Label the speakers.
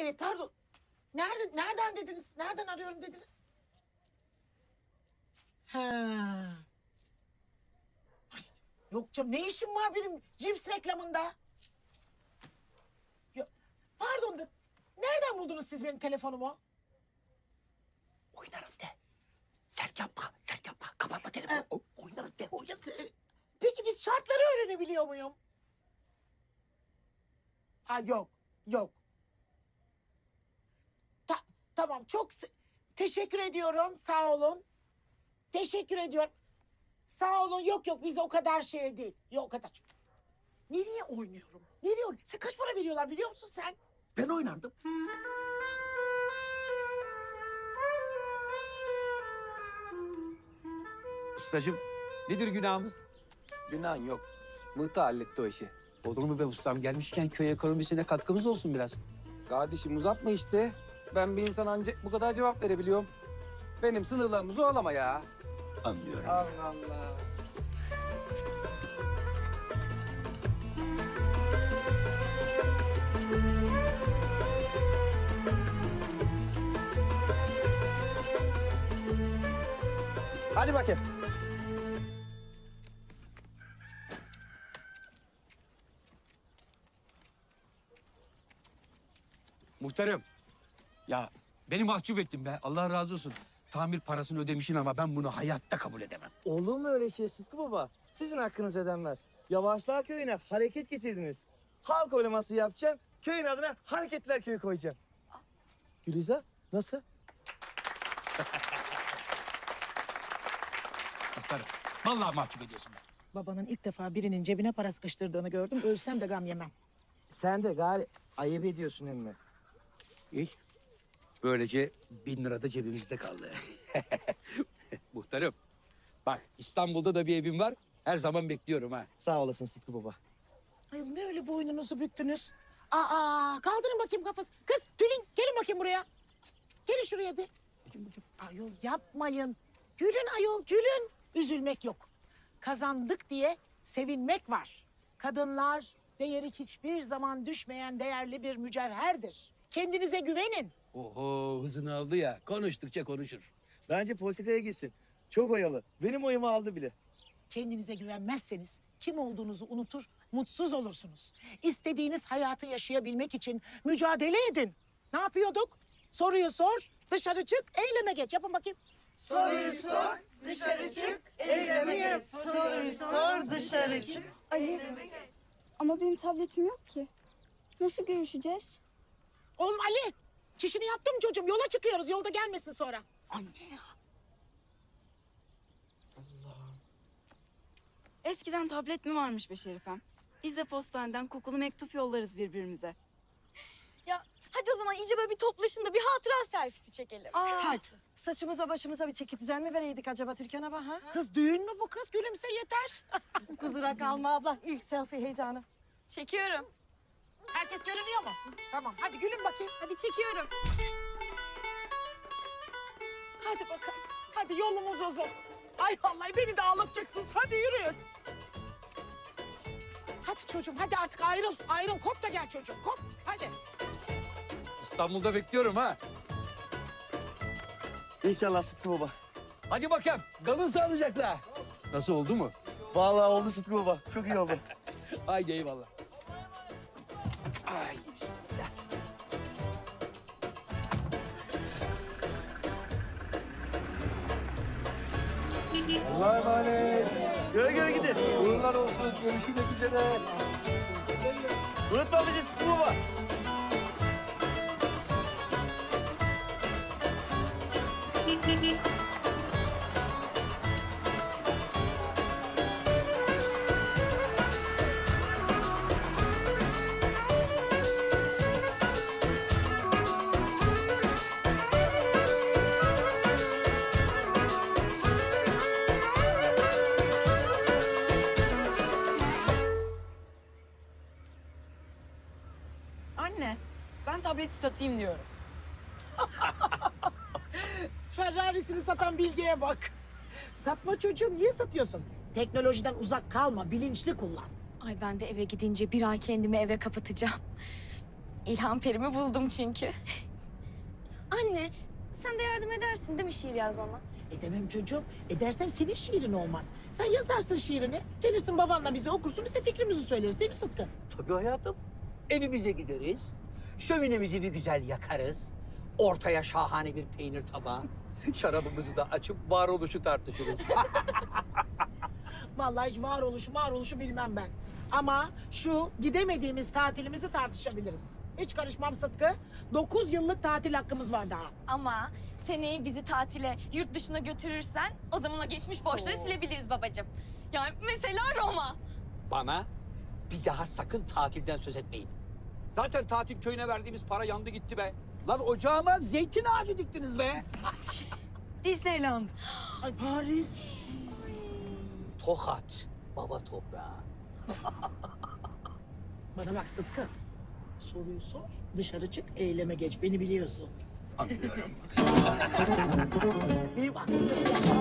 Speaker 1: Evet pardon. Nerede, nereden dediniz? Nereden arıyorum dediniz? Ha. Ay, Yok canım ne işim var benim cips reklamında? Yok, pardon da nereden buldunuz siz benim telefonumu?
Speaker 2: Oynarım de. Sert yapma, sert yapma. Kapatma telefonu. O- Oynarım de, oynarım.
Speaker 1: Ee, Peki biz şartları öğrenebiliyor muyum? Ha yok, yok. Ta- tamam çok teşekkür ediyorum. Sağ olun. Teşekkür ediyorum. Sağ olun. Yok yok bize o kadar şey değil. Yok o kadar. Nereye oynuyorum? Nereye oynuyorum? Sen kaç para veriyorlar biliyor musun sen?
Speaker 2: Ben oynardım.
Speaker 3: Ustacığım nedir günahımız?
Speaker 4: Günah yok. Mıhtı halletti o işi.
Speaker 3: Olur mu be ustam gelmişken köy ekonomisine katkımız olsun biraz.
Speaker 4: Kardeşim uzatma işte. Ben bir insan ancak bu kadar cevap verebiliyorum. Benim sınırlarımı zorlama ya.
Speaker 3: Anlıyorum.
Speaker 4: Allah Allah.
Speaker 5: Hadi bakayım.
Speaker 3: Muhterem. Ya beni mahcup ettin be. Allah razı olsun. Tamir parasını ödemişsin ama ben bunu hayatta kabul edemem.
Speaker 5: Olur mu öyle şey Sıtkı Baba? Sizin hakkınız ödenmez. Yavaşlar köyüne hareket getirdiniz. Halk oylaması yapacağım. Köyün adına Hareketler Köyü koyacağım. Gülizar nasıl?
Speaker 3: Muhterem. Vallahi mahcup ediyorsun beni.
Speaker 1: Babanın ilk defa birinin cebine para sıkıştırdığını gördüm. Ölsem de gam yemem.
Speaker 5: Sen de gari ayıp ediyorsun emmi.
Speaker 3: İyi. Böylece bin lira da cebimizde kaldı. Muhterem. Bak İstanbul'da da bir evim var. Her zaman bekliyorum ha.
Speaker 5: Sağ olasın Sıtkı Baba.
Speaker 1: Ay ne öyle boynunuzu büktünüz? Aa kaldırın bakayım kafası. Kız Tülin gelin bakayım buraya. Gelin şuraya bir. Ayol yapmayın. Gülün ayol gülün. Üzülmek yok. Kazandık diye sevinmek var. Kadınlar değeri hiçbir zaman düşmeyen değerli bir mücevherdir. Kendinize güvenin.
Speaker 3: Oho hızını aldı ya. Konuştukça konuşur.
Speaker 5: Bence politikaya gitsin. Çok oyalı. Benim oyumu aldı bile.
Speaker 1: Kendinize güvenmezseniz kim olduğunuzu unutur, mutsuz olursunuz. İstediğiniz hayatı yaşayabilmek için mücadele edin. Ne yapıyorduk? Soruyu sor, dışarı çık, eyleme geç. Yapın bakayım.
Speaker 6: Soruyu sor, dışarı çık, eyleme geç. Soruyu sor, dışarı çık.
Speaker 7: Ali. Ama benim tabletim yok ki. Nasıl görüşeceğiz?
Speaker 1: Oğlum Ali, çişini yaptım çocuğum. Yola çıkıyoruz, yolda gelmesin sonra. Anne ya.
Speaker 6: Eskiden tablet mi varmış be Şerifem? Biz de postaneden kokulu mektup yollarız birbirimize.
Speaker 8: Ya hadi o zaman iyice böyle bir toplaşın da bir hatıra selfisi çekelim.
Speaker 1: Hadi.
Speaker 9: Saçımıza başımıza bir çeki düzen mi vereydik acaba Türkan abla ha?
Speaker 1: Kız düğün mü bu kız? Gülümse yeter.
Speaker 9: Kusura kalma abla. İlk selfie heyecanı.
Speaker 8: Çekiyorum.
Speaker 1: Herkes görünüyor mu? Tamam, hadi gülün bakayım.
Speaker 8: Hadi çekiyorum.
Speaker 1: Hadi bakalım. Hadi yolumuz uzun. Ay vallahi beni de ağlatacaksınız. Hadi yürüyün. Hadi çocuğum hadi artık ayrıl. Ayrıl kop da gel çocuğum kop. Hadi.
Speaker 3: İstanbul'da bekliyorum ha.
Speaker 5: İnşallah Sıtkı Baba.
Speaker 3: Hadi bakalım. Kalın sağlıcakla. Nasıl oldu mu?
Speaker 5: Vallahi oldu Sıtkı Baba. Çok iyi oldu.
Speaker 3: Haydi eyvallah. Ay bismillah.
Speaker 5: Allah'a emanet. Göre göre gidin. Uğurlar olsun. Görüşmek üzere. Unutma bizi Sıtkı Baba.
Speaker 6: Anne, ben tableti satayım diyorum.
Speaker 1: Ferrari'sini satan bilgiye bak. Satma çocuğum niye satıyorsun? Teknolojiden uzak kalma bilinçli kullan.
Speaker 8: Ay ben de eve gidince bir ay kendimi eve kapatacağım. İlham perimi buldum çünkü.
Speaker 10: Anne sen de yardım edersin değil mi şiir yazmama?
Speaker 1: Edemem çocuğum. Edersem senin şiirin olmaz. Sen yazarsın şiirini. Gelirsin babanla bize okursun. Biz de fikrimizi söyleriz değil mi Sıtkı?
Speaker 3: Tabii hayatım. Evimize gideriz. Şöminemizi bir güzel yakarız. Ortaya şahane bir peynir tabağı. Şarabımızı da açıp varoluşu tartışırız.
Speaker 1: Vallahi hiç varoluşu varoluşu bilmem ben. Ama şu gidemediğimiz tatilimizi tartışabiliriz. Hiç karışmam Sıtkı. 9 yıllık tatil hakkımız var daha.
Speaker 8: Ama seneye bizi tatile yurt dışına götürürsen o zaman o geçmiş borçları silebiliriz babacığım. Yani mesela Roma.
Speaker 3: Bana bir daha sakın tatilden söz etmeyin. Zaten tatil köyüne verdiğimiz para yandı gitti be. Lan ocağıma zeytin ağacı diktiniz be.
Speaker 11: Disneyland.
Speaker 1: Ay Paris.
Speaker 3: Tokat, baba toprağı.
Speaker 1: Bana bak Sıtkı. Soruyu sor, dışarı çık, eyleme geç. Beni biliyorsun.
Speaker 3: Anlıyorum.
Speaker 1: Benim aklımda bir